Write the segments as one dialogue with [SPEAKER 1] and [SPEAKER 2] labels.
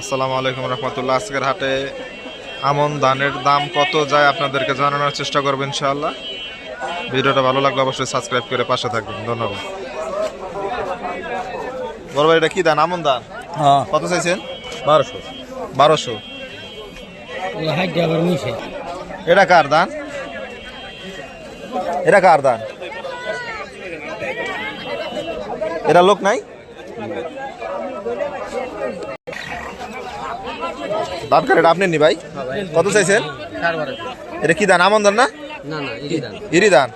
[SPEAKER 1] আসসালামু আলাইকুম রহমতুল্লাহ। আজকের হাটে আমন ধানের দাম কত যায় আপনাদেরকে জানানোর চেষ্টা করব ইনশাআল্লাহ। ভিডিওটা ভালো লাগলে অবশ্যই সাবস্ক্রাইব করে পাশে থাকবেন। ধন্যবাদ। বড় ভাই এটা কি দান আমন দান
[SPEAKER 2] হ্যাঁ।
[SPEAKER 1] কত চাইছেন? বারোশো। বারোশো। এটা কার দান এটা কার দান এটা লোক নাই? কার এটা আপনি নি ভাই? কত চাইছেন? এটা কি ধান আমন ধান না?
[SPEAKER 2] না দান।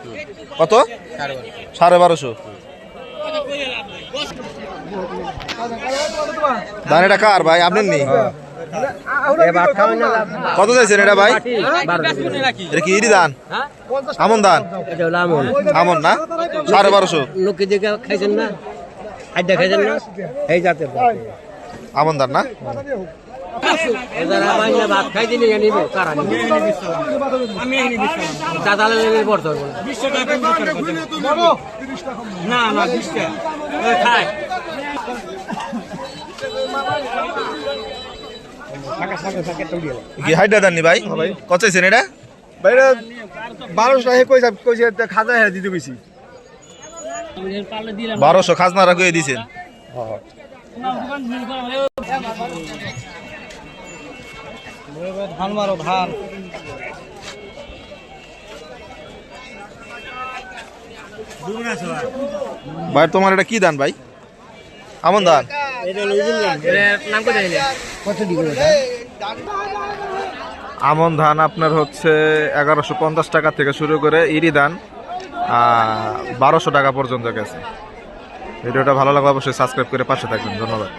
[SPEAKER 1] কত? সাড়ে বারোশো। ধান এটা কার ভাই? আপনি নি? কত চাইছেন এটা ভাই? এটা কি ইরি ধান আমন ধান
[SPEAKER 2] আমন।
[SPEAKER 1] না? সাড়ে বারোশো।
[SPEAKER 2] লোকে যে খাইছেন না খাইছেন না এই জাতের
[SPEAKER 1] আমন ধান না?
[SPEAKER 2] যারা বাইনা ভাত খাই দিলে নিব কারা নিব? আমি দাদা না না
[SPEAKER 1] কি হাইডা ধান নি ভাই? কত চাইছেন এটা?
[SPEAKER 3] বাইরে বারোশো কইসা কইছে খাজা হেরে দিতে কইছি।
[SPEAKER 1] বারোশো খাজনা রাখিয়ে দিয়েছেন
[SPEAKER 3] ধান মারো ধান।
[SPEAKER 1] ভাই তোমার এটা কি ধান ভাই? আমন ধান। আমন ধান আপনার হচ্ছে এগারোশো পঞ্চাশ টাকা থেকে শুরু করে ইরি ধান বারোশো টাকা পর্যন্ত গেছে। ভিডিওটা ভালো লাগলে অবশ্যই সাবস্ক্রাইব করে পাশে থাকবেন। ধন্যবাদ।